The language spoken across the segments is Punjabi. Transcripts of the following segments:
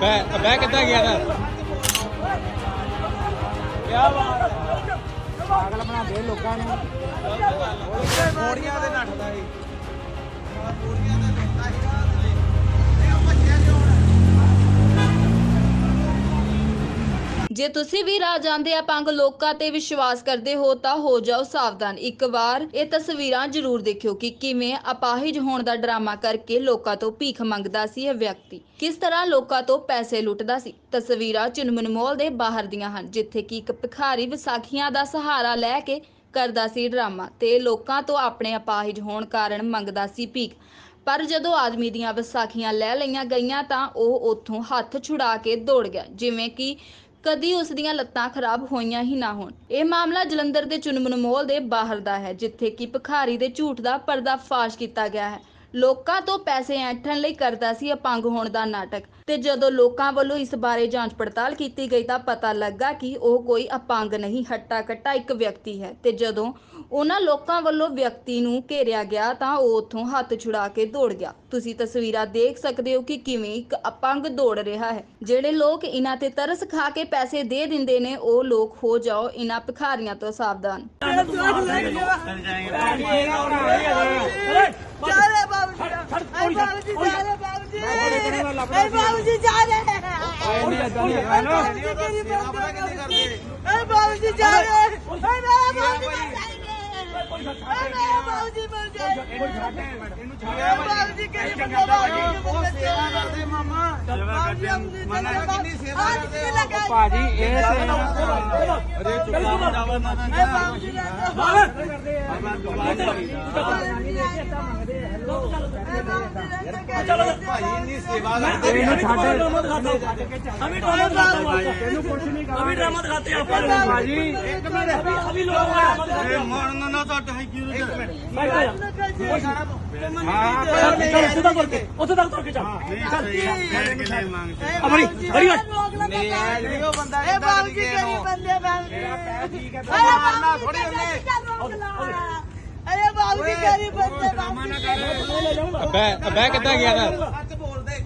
ਬੈ ਬੈ ਕਿੱਦਾਂ ਗਿਆ ਦਾ ਪਾਗਲ ਬਣਾ ਦੇ ਲੋਕਾਂ ਨੂੰ। ਮੋੜੀਆਂ ਦੇ ਨੱਠਦਾ ਸੀ ਜੇ ਤੁਸੀਂ ਵੀ ਰਾਹ ਜਾਂਦੇ ਅਪੰਗ ਲੋਕਾਂ ਤੇ ਵਿਸ਼ਵਾਸ ਕਰਦੇ ਹੋ ਤਾਂ ਹੋ ਜਾਓ ਸਾਵਧਾਨ। ਇੱਕ ਵਾਰ ਇਹ ਤਸਵੀਰਾਂ ਜ਼ਰੂਰ ਦੇਖਿਓ ਕਿ ਕਿਵੇਂ ਅਪਾਹਿਜ ਹੋਣ ਦਾ ਡਰਾਮਾ ਕਰਕੇ ਲੋਕਾਂ ਤੋਂ ਭੀਖ ਮੰਗਦਾ ਸੀ ਇਹ ਵਿਅਕਤੀ। ਕਿਸ ਤਰ੍ਹਾਂ ਲੋਕਾਂ ਤੋਂ ਪੈਸੇ ਲੁੱਟਦਾ ਸੀ? ਤਸਵੀਰਾਂ ਚੁਨਮਨ ਮੋਲ ਦੇ ਬਾਹਰ ਦੀਆਂ ਹਨ, ਜਿੱਥੇ ਕਿ ਇੱਕ ਭਿਖਾਰੀ ਵਿਸਾਖੀਆਂ ਦਾ ਸਹਾਰਾ ਲੈ ਕੇ ਕਰਦਾ ਸੀ ਡਰਾਮਾ ਤੇ ਲੋਕਾਂ ਤੋਂ ਆਪਣੇ ਅਪਾਹਿਜ ਹੋਣ ਕਾਰਨ ਮੰਗਦਾ ਸੀ ਭੀਖ। ਪਰ ਜਦੋਂ ਆਦਮੀ ਦੀਆਂ ਵਿਸਾਖੀਆਂ ਲੈ ਲਈਆਂ ਗਈਆਂ ਤਾਂ ਉਹ ਉੱਥੋਂ ਹੱਥ ਛੁਡਾ ਕੇ ਦੌੜ ਗਿਆ, ਜਿਵੇਂ ਕਿ ਕਦੀ ਉਸ ਦੀਆਂ ਲੱਤਾਂ ਖਰਾਬ ਹੋਈਆਂ ਹੀ ਨਾ ਹੋਣ। ਇਹ ਮਾਮਲਾ ਜਲੰਧਰ ਦੇ ਚੁਨਮਨ ਮੋਲ ਦੇ ਬਾਹਰ ਦਾ ਹੈ, ਜਿੱਥੇ ਕਿ ਭਿਖਾਰੀ ਦੇ ਝੂਠ ਦਾ ਪਰਦਾਫਾਸ਼ ਕੀਤਾ ਗਿਆ ਹੈ। ਲੋਕਾਂ ਤੋਂ ਪੈਸੇ ਐਂਠਣ ਲਈ ਕਰਦਾ ਸੀ ਅਪੰਗ ਹੋਣ ਦਾ ਨਾਟਕ। ਤੇ ਜਦੋਂ ਲੋਕਾਂ ਵੱਲੋਂ ਇਸ ਬਾਰੇ ਜਾਂਚ ਪੜਤਾਲ ਕੀਤੀ ਗਈ ਤਾਂ ਪਤਾ ਲੱਗਾ ਕਿ ਉਹ ਕੋਈ ਅਪੰਗ ਨਹੀਂ ਹੱਟਾ ਕੱਟਾ ਇੱਕ ਵਿਅਕਤੀ ਹੈ। ਤੇ ਜਦੋਂ ਉਹਨਾਂ ਲੋਕਾਂ ਵੱਲੋਂ ਵਿਅਕਤੀ ਨੂੰ ਘੇਰਿਆ ਗਿਆ ਤਾਂ ਉਹ ਉੱਥੋਂ ਹੱਥ ਛੁਡਾ ਕੇ ਦੌੜ ਗਿਆ। ਤੁਸੀਂ ਤਸਵੀਰਾਂ ਦੇਖ ਸਕਦੇ ਹੋ ਕਿ ਕਿਵੇਂ ਇੱਕ ਅਪੰਗ ਦੌੜ ਰਿਹਾ ਹੈ। ਜਿਹੜੇ ਲੋਕ ਇਹਨਾਂ ਤੇ ਤਰਸ ਖਾ ਕੇ ਪੈਸੇ ਦੇ ਦਿੰਦੇ ਨੇ ਉਹ ਲੋਕ ਹੋ ਜਾਓ ਇਹਨਾਂ ਭਿਖਾਰੀਆਂ ਤੋਂ ਸਾਵਧਾਨ ਜਾ ਰਹੇ ਬਾਬੂ ਜੀ ਅਰੇ ਬਾਬੂ ਜੀ ਜਾ ਰਹੇ ਬਾਬੂ ਜੀ ਅਰੇ ਬਾਬੂ ਜੀ ਜਾ ਰਹੇ ਅਰੇ ਬਾਬੂ ਜੀ ਬਾਬੂ ਜੀ ਜਾ ਰਹੇ ਅਰੇ ਮੇਰਾ ਬਾਬੂ ਜੀ ਅਰੇ ਮੇਰਾ ਬਾਬੂ ਜੀ ਮਰ ਜਾਏ ਅਰੇ ਬਾਬੂ ਜੀ ਗਰੀਬ ਬੰਦੇ ਬਾਬੂ ਜੀ ਸੇਵਾ ਕਰਦੇ ਮਾਮਾ। ਬਾਬੂ ਜੀ ਹਮ ਮਨਾ ਕਿੰਨੀ ਸੇਵਾ ਕਰਦੇ ਭਾਜੀ ਇਹ ਸੇਵਾ ਅਰੇ ਚੁੱਪ ਜਾਵਾ ਨਾ ਅਰੇ ਬਾਬੂ ਜੀ ਚਲੋ ਭਾਈ ਇੰਨੀ ਸੇਵਾ ਕਰਦੇ ਨੇ ਸਾਡੇ ਅਭੀ ਡਰਾਮਾ ਦਿਖਾਤੇ। ਤੈਨੂੰ ਕੁਝ ਨਹੀਂ ਕਰਾਂਗੇ। ਅਭੀ ਡਰਾਮਾ ਦਿਖਾਤੇ ਆਪਾਂ। ਨੂੰ ਭਾਜੀ। ਇੱਕ ਮਿੰਟ। ਅਭੀ ਅਭੀ ਲੋਕ ਡਰਾਮਾ ਦਿਖਾਤੇ। ਇਹ ਮਰਨ ਨਾ ਤੁਹਾਡਾ ਹੈ ਕਿਉਂ ਇੱਕ ਮਿੰਟ। ਬੈਠ ਜਾ ਹਾਂ ਉੱਥੇ ਤੱਕ ਤੁਰ ਕੇ। ਉੱਥੇ ਤੱਕ ਤੁਰ ਕੇ ਚੱਲ। ਚੱਲ। ਅਮਰੀ ਹਰੀ ਹਟ ਮੈਂ ਉਹ ਬੰਦਾ ਇਹ ਬਾਲ ਕੀ ਕਰੀ ਬੰਦੇ ਬਾਲ ਮੇਰਾ ਪੈਰ ਠੀਕ ਹੈ ਮਾਰਨਾ ਥੋੜੀ ਉਹਨੇ ਅਰੇ ਬਾਲ ਕੀ ਕਰੀ ਬੰਦੇ ਬਾਲ ਬੈ ਬੈ ਕਿੱਦਾਂ ਗਿਆ ਨਾ ਸੱਚ ਬੋਲਦੇ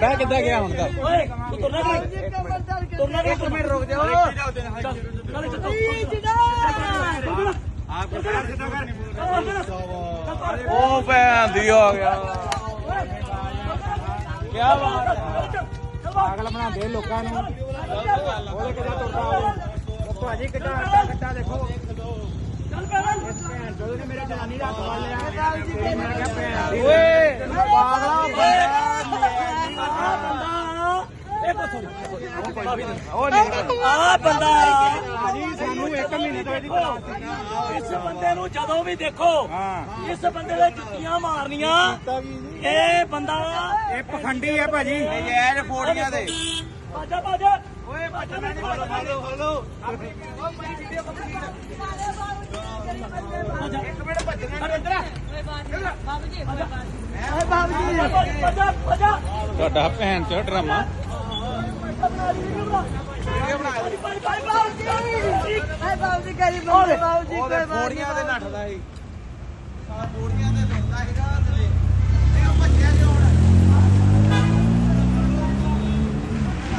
ਬੈ ਕਿੱਦਾਂ ਗਿਆ ਹੁਣ ਤਾਂ? ਓਏ ਤੂੰ ਤੁਰਨਾ ਕਿ ਤੁਰਨਾ ਕਿ ਇੱਕ ਮਿੰਟ ਰੁਕ ਜਾ ਚੱਲ ਚੱਲ। ਆਪ ਕੋ ਸਿੱਧਾ ਕਰ। ਉਹ ਭੈਣ ਦੀ ਹੋ ਗਿਆ। ਕੀ ਬਾਤ ਹੈ। ਪਾਗਲ ਬਣਾਉਂਦੇ ਲੋਕਾਂ ਨੂੰ। ਉਹਦੇ ਕਿੱਦਾਂ ਤੁਰਦਾ ਭਾਜੀ ਕਿੱਦਾਂ ਆਟਾ ਕੱਟਾ ਦੇਖੋ। ਇਸ ਬੰਦੇ ਨੂੰ ਜਦੋਂ ਵੀ ਦੇਖੋ ਇਸ ਬੰਦੇ ਦੇ ਜੁੱਤੀਆਂ ਮਾਰਨੀਆਂ ਇਹ ਬੰਦਾ ਇਹ ਪਖੰਡੀ ਹੈ ਭਾਜੀ। ਨਜਾਇਜ਼ ਫੋੜੀਆਂ ਦੇ ਬਾਜਾ ਬਾਜਾ ਓਏ ਬੱਚਾ ਨਹੀਂ ਫੋਲੋ ਫੋਲੋ ਫੋਲੋ ਬਾਜਾ ਬਾਜਾ ਤੁਹਾਡਾ ਭੈਣ ਚੋ ਡਰਾਮਾ ਬਾਬੂ ਜੀ ਅਰੇ ਬਾਬੂ ਜੀ ਗਰੀਬ ਬਾਬੂ ਜੀ ਕੋਈ ਦੇ ਨੱਠਦਾ ਸੀ